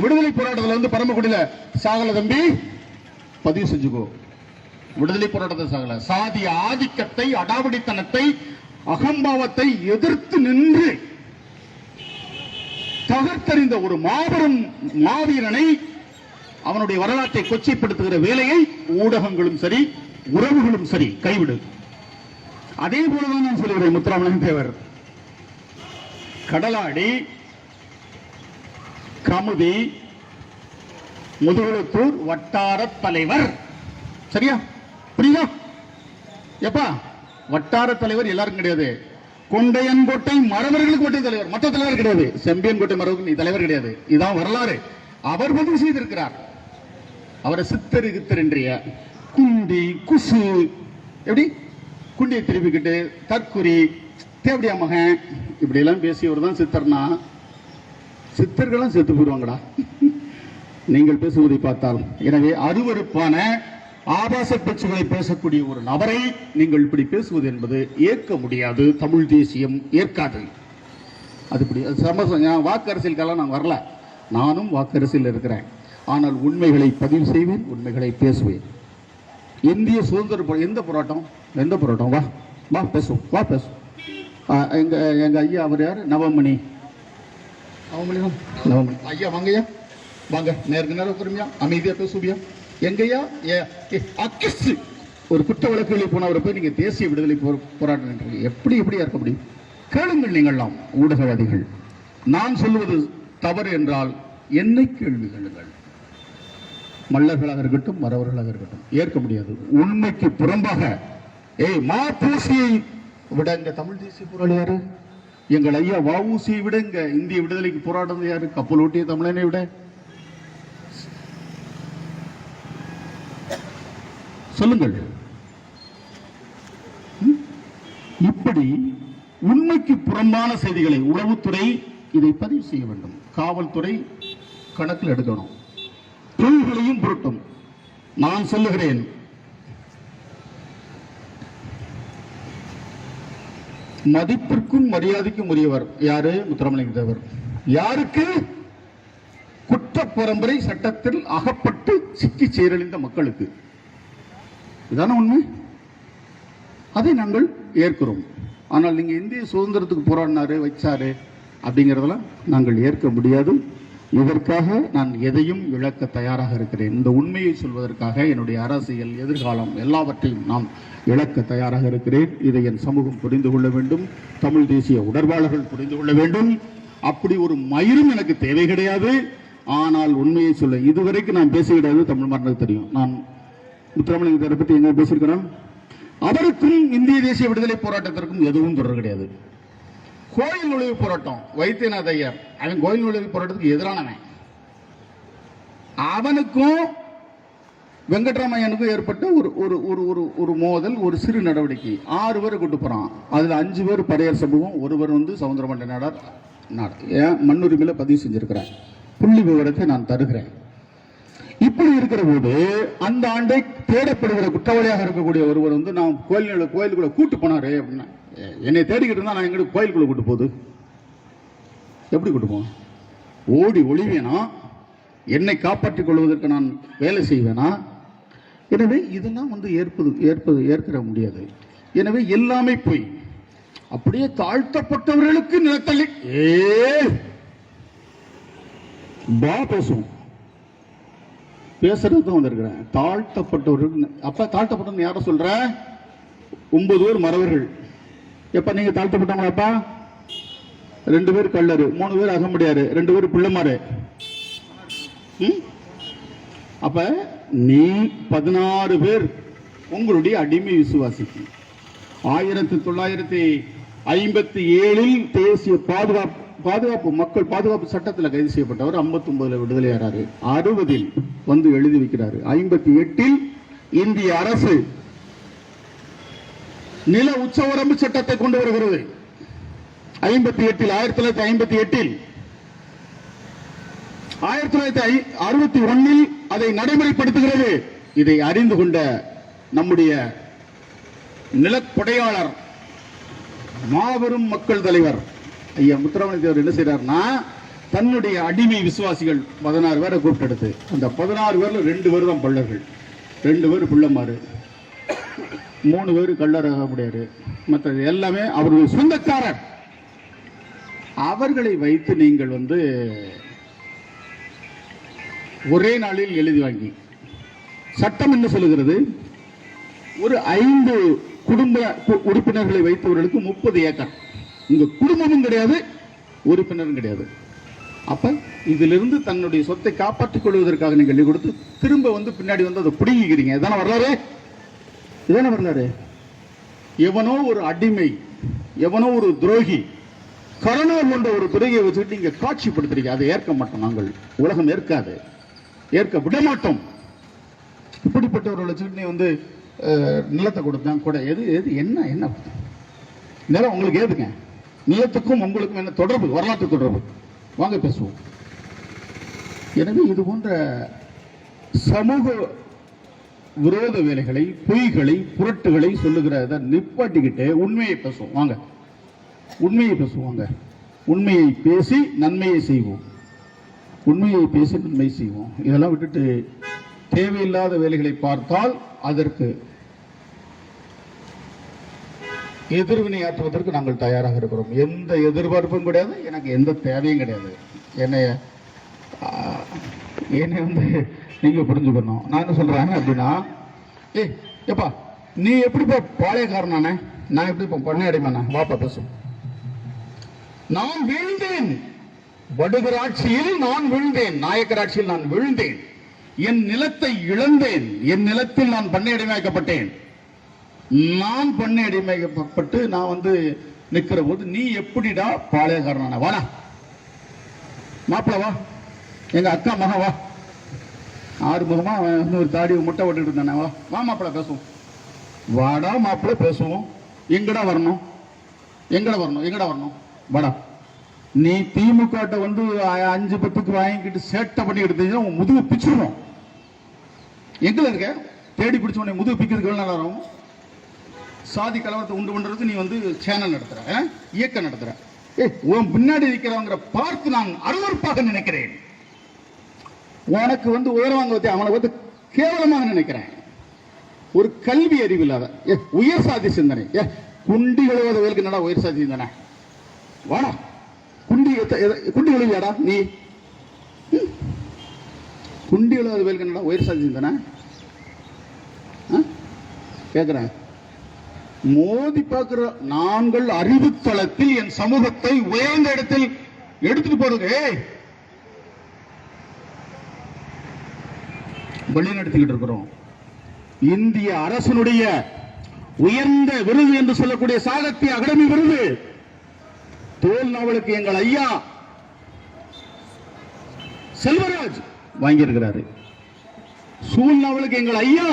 விடுதலை போராட்டத்தில் வந்து பரமக்குடியில சாகல தம்பி. பதிவு செஞ்சுக்கோ. விடுதலை போராட்டத்தை சாகல. சாதி ஆதிக்கத்தை அடாவடித்தனத்தை அகம்பாவத்தை எதிர்த்து நின்று தகர்த்தறிந்த ஒரு மாபெரும் மாவீரனை அவனுடைய வரலாற்றை கொச்சைப்படுத்துகிற வேலையை ஊடகங்களும் சரி உறவுகளும் சரி கைவிடு. அதே போலதான் நான் சொல்லுகிறேன் முத்துராமலிங்க தேவர். கடலாடி கமுதி முதுகுளத்தூர் வட்டார தலைவர். சரியா? புரியுதா? எப்பா? வட்டார தலைவர் எல்லாரும் கிடையாது. கொண்டையன்கோட்டை மறவர்களுக்கு மட்டும் தலைவர். மற்ற தலைவர் கிடையாது. செம்பியன்கோட்டை கோட்டை நீ தலைவர் கிடையாது. இதான் வரலாறு. அவர் பதிவு செய்திருக்கிறார். அவரை சித்தரு கித்தர் என்றிய குண்டி குசு. எப்படி? குண்டியை திருப்பிக்கிட்டு தற்குறி தேவடியா மகன். இப்படி எல்லாம் பேசியவர் தான் சித்தர்னா. சித்தர்களும் செத்து போயிடுவாங்கடா. நீங்கள் பேசுவதை பார்த்தால் எனவே அருவருப்பான ஆபாச பேச்சுகளை பேசக்கூடிய ஒரு நபரை நீங்கள் இப்படி பேசுவது என்பது ஏற்க முடியாது. தமிழ் தேசியம் ஏற்காது. அது இப்படி சமசம் நான் வாக்கரசியலுக்கெல்லாம் நான் வரல. நானும் வாக்கரசியில் இருக்கிறேன். ஆனால் உண்மைகளை பதிவு செய்வேன் உண்மைகளை பேசுவேன். இந்திய சுதந்திர எந்த போராட்டம்? எந்த போராட்டம்? வா வா பேசுவோம் வா பேசுவோம். எங்கள் எங்கள் ஐயா அவர் யார்? நவமணி. நவமணி ஐயா வாங்கய்யா. வாங்க நேருக்கு நேரம் உட்காருமியா அமைதியா பேசுவியா? எங்கய்யா? ஏ அக்கிசு ஒரு குற்ற வழக்குகளில் போனவரை போய் நீங்க தேசிய விடுதலை போ- போராட்டம். எப்படி எப்படியா இருக்க முடியும்? கேளுங்கள் நீங்கள்லாம் ஊடகவாதிகள். நான் சொல்லுவது தவறு என்றால் என்னை கேள்வி கேளுங்கள். மல்லர்களாக இருக்கட்டும் மறவர்களாக இருக்கட்டும் ஏற்க முடியாது. உண்மைக்கு புறம்பாக ஏய் மாப்பூசியை விட இங்க தமிழ் தேசிய போராளி யாரு? எங்கள் ஐயா வவுசியை விட இங்க இந்திய விடுதலைக்கு போராடுறது யாரு? கப்பல் ஓட்டிய தமிழனை விட. சொல்லுங்கள். இப்படி உண்மைக்கு புறம்பான செய்திகளை உளவுத்துறை இதை பதிவு செய்ய வேண்டும். காவல்துறை கணக்கில் எடுக்கணும். தொழில்களையும் புரட்டும். நான் சொல்லுகிறேன். மதிப்பிற்கும் மரியாதைக்கும் உரியவர் யாரு? முத்துராமலிங்க தேவர். யாருக்கு? குற்ற பரம்பரை சட்டத்தில் அகப்பட்டு சிக்கி சீரழிந்த மக்களுக்கு. இதான உண்மை? அதை நாங்கள் ஏற்கிறோம். ஆனால் நீங்க இந்திய சுதந்திரத்துக்கு போராடினாரு வச்சாரு அப்படிங்கிறதெல்லாம் நாங்கள் ஏற்க முடியாது. இதற்காக நான் எதையும் இழக்க தயாராக இருக்கிறேன். இந்த உண்மையை சொல்வதற்காக என்னுடைய அரசியல் எதிர்காலம் எல்லாவற்றையும் நாம் இழக்க தயாராக இருக்கிறேன். இதை என் சமூகம் புரிந்து கொள்ள வேண்டும். தமிழ் தேசிய உணர்வாளர்கள் புரிந்து கொள்ள வேண்டும். அப்படி ஒரு மயிரும் எனக்கு தேவை கிடையாது. ஆனால் உண்மையை சொல்ல இதுவரைக்கும் நான் பேசுகிறது தமிழ் மரணம் தெரியும். நான் முத்துராமலிங்கத்தை பற்றி எங்க பேசியிருக்கிறோம் அவருக்கும் இந்திய தேசிய விடுதலை போராட்டத்திற்கும் எதுவும் தொடர்பு கிடையாது. கோயில் நுழைவு போராட்டம் வைத்தியநாத ஐயர். அவன் கோயில் நுழைவு போராட்டத்துக்கு எதிரானவன். அவனுக்கும் வெங்கட்ராமையனுக்கும் ஏற்பட்ட ஒரு ஒரு ஒரு ஒரு ஒரு மோதல் ஒரு சிறு நடவடிக்கை. ஆறு பேர் கூட்டு போகிறான் அதில் அஞ்சு பேர் படையர் சமூகம் ஒருவர் வந்து சவுந்தரமண்ட நாடார் நாடு. ஏன்? மண்ணுரிமையில பதிவு செஞ்சிருக்கிறேன் புள்ளி விவரத்தை நான் தருகிறேன். இப்படி இருக்கிற போது அந்த ஆண்டை தேடப்படுகிற குற்றவாளியாக இருக்கக்கூடிய ஒருவர் வந்து நான் கோயில் கோயிலுக்குள்ள கூட்டு போனாரு அப்படின்னா என்னை தேடிக்கிட்டு இருந்தா நான் எங்கிட்ட கோயிலுக்குள்ள கூட்டு போகுது? எப்படி கூட்டு போவேன்? ஓடி ஒளிவேனா? என்னை காப்பாற்றிக் கொள்வதற்கு நான் வேலை செய்வேனா? எனவே இதெல்லாம் வந்து ஏற்பது ஏற்பது ஏற்கிற முடியாது. எனவே எல்லாமே போய். அப்படியே தாழ்த்தப்பட்டவர்களுக்கு நிலத்தள்ளி. ஏ! பா பேசுவோம். பேசுறது தான் வந்திருக்கிறேன். தாழ்த்தப்பட்டவர்கள் அப்ப தாழ்த்தப்பட்டவன் யார சொல்ற? ஒன்பது பேர் மறவர்கள். எப்ப நீங்க தாழ்த்தப்பட்டவங்களாப்பா ரெண்டு பேர் கல்லரு மூணு பேர் அகமுடியாரு ரெண்டு பேர் பிள்ளைமாரு. ம்? அப்ப நீ பதினாறு பேர் உங்களுடைய அடிமை விசுவாசிக்கு. ஆயிரத்தி தொள்ளாயிரத்தி ஐம்பத்தி ஏழில் தேசிய பாதுகாப்பு பாதுகாப்பு மக்கள் பாதுகாப்பு சட்டத்தில் கைது செய்யப்பட்டவர் 59 ஒன்பதுல விடுதலையாறாரு அறுபதில் வந்து எழுதி வைக்கிறாரு. ஐம்பத்தி எட்டில் இந்திய அரசு நில உச்சவரம்பு சட்டத்தை கொண்டு வருகிறது. ஐம்பத்தி எட்டில் ஆயிரத்தி தொள்ளாயிரத்தி ஐம்பத்தி எட்டில் ஆயிரத்தி தொள்ளாயிரத்தி ஐ- அறுபத்தி ஒன்னில் அதை நடைமுறைப்படுத்துகிறது. இதை அறிந்து கொண்ட நம்முடைய நிலக்கொடையாளர் மாபெரும் மக்கள் தலைவர் ஐயா முத்துராமலிங்க தேவர் என்ன செய்யறாருன்னா தன்னுடைய அடிமை விசுவாசிகள் பதினாறு பேரை கூப்பிட்டெடுத்து அந்த பதினாறு பேர்ல ரெண்டு பேர் தான் பள்ளர்கள். ரெண்டு பேர் பிள்ளைமாறு மூணு பேர் கள்ளரக முடியாரு மற்றது எல்லாமே அவர்கள் சொந்தக்காரர். அவர்களை வைத்து நீங்கள் வந்து ஒரே நாளில் எழுதி வாங்கி. சட்டம் என்ன சொல்லுகிறது? ஒரு ஐந்து குடும்ப உறுப்பினர்களை வைத்தவர்களுக்கு முப்பது ஏக்கர். இங்க குடும்பமும் கிடையாது உறுப்பினரும் கிடையாது. அப்ப இதிலிருந்து தன்னுடைய சொத்தை காப்பாற்றிக் கொள்வதற்காக நீங்கள் எழுதி கொடுத்து திரும்ப வந்து பின்னாடி வந்து அதை பிடுங்கிக்கிறீங்க. இதான வரலாறு? இதான வரலாறு? எவனோ ஒரு அடிமை எவனோ ஒரு துரோகி கரோனா போன்ற ஒரு துறையை வச்சுக்கிட்டு நீங்க காட்சிப்படுத்துறீங்க. அதை ஏற்க மாட்டோம் நாங்கள். உலகம் ஏற்காது. ஏற்க விட மாட்டோம். இப்படிப்பட்டவர்களை வச்சுக்கிட்டு நீ வந்து நிலத்தை கொடுத்தான் கூட எது எது என்ன என்ன? நிலம் உங்களுக்கு ஏதுங்க? நிலத்துக்கும் உங்களுக்கும் என்ன தொடர்பு? வரலாற்று தொடர்பு. வாங்க பேசுவோம். எனவே இது போன்ற சமூக விரோத வேலைகளை பொய்களை புரட்டுகளை சொல்லுகிறத நிப்பாட்டிக்கிட்டு உண்மையை பேசுவோம். வாங்க. உண்மையை பேசுவாங்க உண்மையை பேசி நன்மையை செய்வோம். உண்மையை பேசி நன்மை செய்வோம். இதெல்லாம் விட்டுட்டு தேவையில்லாத வேலைகளை பார்த்தால் அதற்கு எதிர்வினை ஆற்றுவதற்கு நாங்கள் தயாராக இருக்கிறோம். எந்த எதிர்பார்ப்பும் கிடையாது. எனக்கு எந்த தேவையும் கிடையாது. என்னை என்னை வந்து நீங்க புரிஞ்சுக்கணும். நான் என்ன சொல்றேன் அப்படின்னா ஏய் எப்பா நீ எப்படிப்பா பாளையக்காரனானே? நான் எப்படிப்பா பண்ணை அடிமானே வாப்பா பேசும் நான் வீழ்ந்தேன். வடுகராட்சியில் நான் விழுந்தேன். நாயக்கர் ஆட்சியில் நான் விழுந்தேன். என் நிலத்தை இழந்தேன். என் நிலத்தில் நான் பண்ணை அடிமையாக்கப்பட்டேன். நான் பண்ணை அடிமையாக்கப்பட்டு நான் வந்து நிற்கிற போது நீ எப்படிடா பாளையக்காரனான? வாடா. மாப்பிள வா. எங்க அக்கா மகன் வா. ஆறுமுகமாக அவன் வந்து ஒரு தாடி முட்டை ஓட்டுட்டு இருந்தானே. வா வா மாப்பிள பேசுவோம். வாடா மாப்பிள்ள பேசுவோம். எங்கடா வரணும்? எங்கடா வரணும்? எங்கடா வரணும்? வாடா. நீ திமுக வந்து அஞ்சு பத்துக்கு வாங்கிக்கிட்டு சேட்டை பண்ணி எடுத்தீங்கன்னா உன் முதுகு பிச்சிருவோம் எங்களை இருக்க? தேடி பிடிச்ச உடனே முதுகு பிக்கிறதுக்கு எவ்வளோ நல்லா இருக்கும் சாதி கலவரத்தை உண்டு பண்ணுறது நீ வந்து சேனல் நடத்துகிற ஆ? இயக்கம் நடத்துகிற ஏய் உன் பின்னாடி இருக்கிறவங்கிற பார்த்து நான் அருவறுப்பாக நினைக்கிறேன். உனக்கு வந்து உயர்வாங்க பத்தி அவனை வந்து கேவலமாக நினைக்கிறேன். ஒரு கல்வி அறிவு இல்லாத ஏ உயர் சாதி சிந்தனை. ஏ குண்டி கழுவாதவர்களுக்கு வேலுக்கு என்னடா உயர் சாதி சிந்தனை? வாடா. குண்டி குண்டி கழுவியாடா நீ? குண்டி கழுவாதவர்களுக்கு வேலுக்கு என்னடா உயர் சாதி சிந்தனை? ஆ? மோதி பார்க்கிற நாங்கள் அறிவுத்தளத்தில் என் சமூகத்தை உயர்ந்த இடத்தில் எடுத்துட்டு போறது. வழிநடத்திக்கிட்டு இருக்கிறோம். இந்திய அரசனுடைய உயர்ந்த விருது என்று சொல்லக்கூடிய சாகித்ய அகாடமி விருது. தோல் நாவலுக்கு எங்கள் ஐயா செல்வராஜ் வாங்கியிருக்கிறாரு. சூழ் நாவலுக்கு எங்கள் ஐயா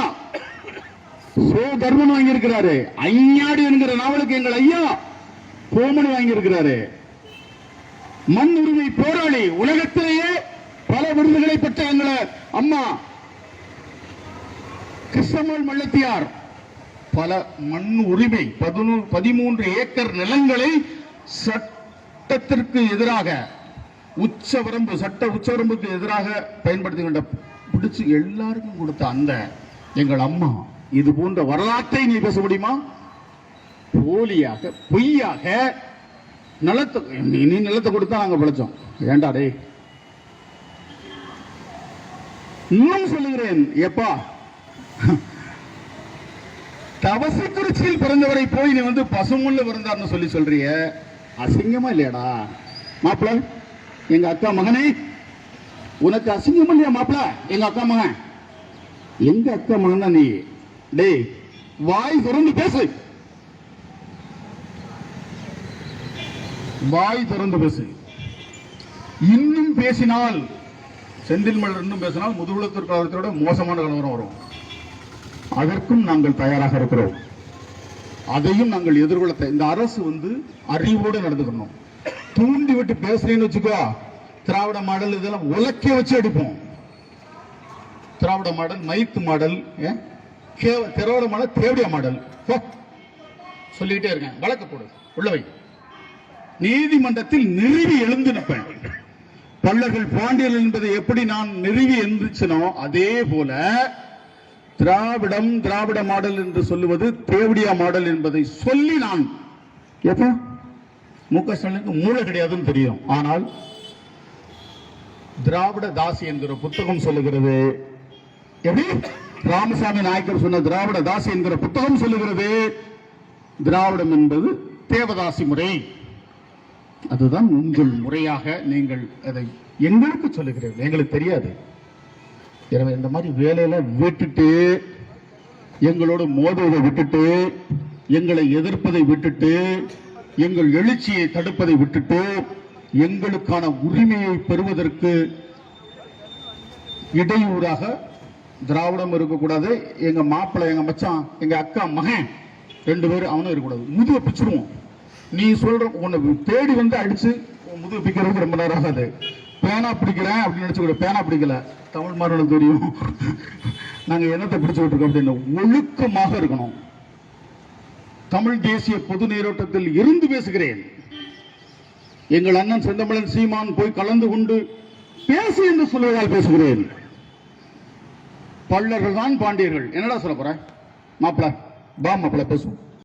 சோ தர்மன் வாங்கியிருக்கிறாரு. ஐயாடி என்கிற நாவலுக்கு எங்கள் ஐயா கோமன் வாங்கியிருக்கிறாரு. மண் உரிமை போராளி உலகத்திலேயே பல விருதுகளை பெற்ற எங்களை அம்மா கிருஷ்ணம்மாள் மல்லத்தியார். பல மண் உரிமை பதினொன்று பதிமூன்று ஏக்கர் நிலங்களை சட்டத்திற்கு எதிராக உச்சவரம்பு சட்ட உச்சவரம்புக்கு எதிராக பயன்படுத்துகின்ற பிடிச்சு எல்லாருக்கும் கொடுத்த அந்த எங்கள் அம்மா இது போன்ற வரலாற்றை நீ பேச முடியுமா? போலியாக பொய்யாக நிலத்தை நீ நிலத்தை கொடுத்தா நாங்க பிழைச்சோம். ஏண்டா டேய்? இன்னும் சொல்லுகிறேன் எப்பா? தவசக்குறிச்சியில் பிறந்தவரை போய் நீ வந்து பசுமுள்ள பிறந்தார்னு சொல்லி சொல்றிய. அசிங்கமா இல்லையாடா? மாப்பிள எங்க அக்கா மகனே. உனக்கு அசிங்கம் இல்லையா மாப்பிள? எங்க அக்கா மகன். எங்க அக்கா மகன் தான் நீ? டேய் வாய் திறந்து பேசு. வாய் திறந்து பேசு. இன்னும் பேசினால் செந்தில் மலர் இன்னும் பேசினால் முதுகுளத்தூர் மோசமான கலவரம் வரும். அதற்கும் நாங்கள் தயாராக இருக்கிறோம். அதையும் நாங்கள் எதிர்கொள்ள இந்த அரசு வந்து அறிவோடு நடந்துக்கணும். தூண்டி விட்டு பேசுறேன்னு வச்சுக்கோ திராவிட மாடல் இதெல்லாம் உலக்கே வச்சு அடிப்போம். திராவிட மாடல் மைத்து மாடல் திராவிட மாடல் தேவடியா மாடல். போ. சொல்லிக்கிட்டே இருக்கேன். வழக்கு போடு. உள்ள வை. நீதிமன்றத்தில் நிறுவி எழுந்து நிற்பேன். பல்லர்கள் பாண்டியர்கள் என்பதை எப்படி நான் நிறுவி எந்திரிச்சனோ அதே போல திராவிடம் திராவிட மாடல் என்று சொல்லுவது தேவடியா மாடல் என்பதை சொல்லி நான் எப்போ? மு க ஸ்டாலினுக்கு மூளை கிடையாதுன்னு தெரியும். ஆனால் திராவிட தாசி என்கிற புத்தகம் சொல்லுகிறது. எப்படி? ராமசாமி நாயக்கர் சொன்ன திராவிட தாசி என்கிற புத்தகம் சொல்லுகிறது. திராவிடம் என்பது தேவதாசி முறை. அதுதான் உங்கள் முறையாக நீங்கள் அதை எங்களுக்கு சொல்லுகிறீர்கள். எங்களுக்கு தெரியாது. எனவே இந்த மாதிரி வேலையில விட்டுட்டு எங்களோடு மோதுவதை விட்டுட்டு எங்களை எதிர்ப்பதை விட்டுட்டு எங்கள் எழுச்சியை தடுப்பதை விட்டுட்டு எங்களுக்கான உரிமையை பெறுவதற்கு இடையூறாக திராவிடம் இருக்கக்கூடாது. எங்க மாப்பிள்ளை எங்க மச்சான் எங்க அக்கா மகன் ரெண்டு பேரும் அவனும் இருக்கக்கூடாது. முதுக பிச்சிருவோம். நீ சொல்ற உன்னை தேடி வந்து அடிச்சு உன் முதுகு பிக்கிறதுக்கு ரொம்ப நேரம் ஆகாது. பேனா பிடிக்கிறேன் அப்படின்னு நினைச்சு பேனா பிடிக்கல. தமிழ் மாறனுக்கு தெரியும். நாங்கள் என்னத்தை பிடிச்சிக்கிட்டு இருக்கோம் அப்படின்னு ஒழுக்கமாக இருக்கணும். தமிழ் தேசிய பொது நீரோட்டத்தில் இருந்து பேசுகிறேன். எங்கள் அண்ணன் செந்தமிழன் சீமான் போய் கலந்து கொண்டு பேசு என்று சொல்வதால் பேசுகிறேன். பல்லர்கள் தான் பாண்டியர்கள். என்னடா சொல்ல போற? மாப்பிள பா மாப்பிள பேசுவோம்.